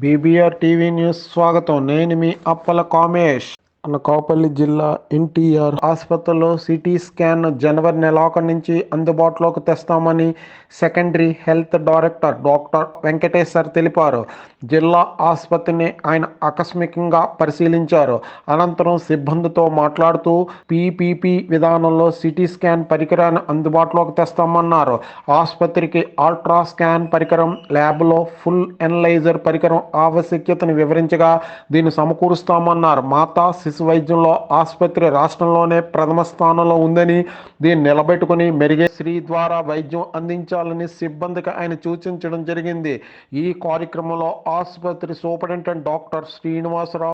BBR TV news స్వాగతం. నేను మీ అప్పల కామేష్. అనకాపల్లి జిల్లా ఎన్టీఆర్ ఆసుపత్రిలో సిటీ స్కాన్ జనవరి నెలాఖరు నుంచి అందుబాటులోకి తెస్తామని secondary health director doctor Venkateshwar తెలిపారు. జిల్లా ఆసుపత్రిని ఆయన ఆకస్మికంగా పరిశీలించారు. అనంతరం సిబ్బందితో మాట్లాడుతూ పీపీపీ విధానంలో సిటీ స్కాన్ పరికరాన్ని అందుబాటులోకి తెస్తామన్నారు. ఆసుపత్రికి అల్ట్రా స్కాన్ పరికరం ల్యాబ్లో ఫుల్ ఎనలైజర్ పరికరం ఆవశ్యకతను వివరించగా దీన్ని సమకూరుస్తామన్నారు. మాతా శిశు వైద్యంలో ఆసుపత్రి రాష్ట్రంలోనే ప్రథమ స్థానంలో ఉందని దీన్ని నిలబెట్టుకుని మెరుగే శ్రీ ద్వారా వైద్యం అందించాలని సిబ్బందికి ఆయన సూచించడం జరిగింది. ఈ కార్యక్రమంలో ఆసుపత్రి సూపరింటెండెంట్ డాక్టర్ శ్రీనివాసరావు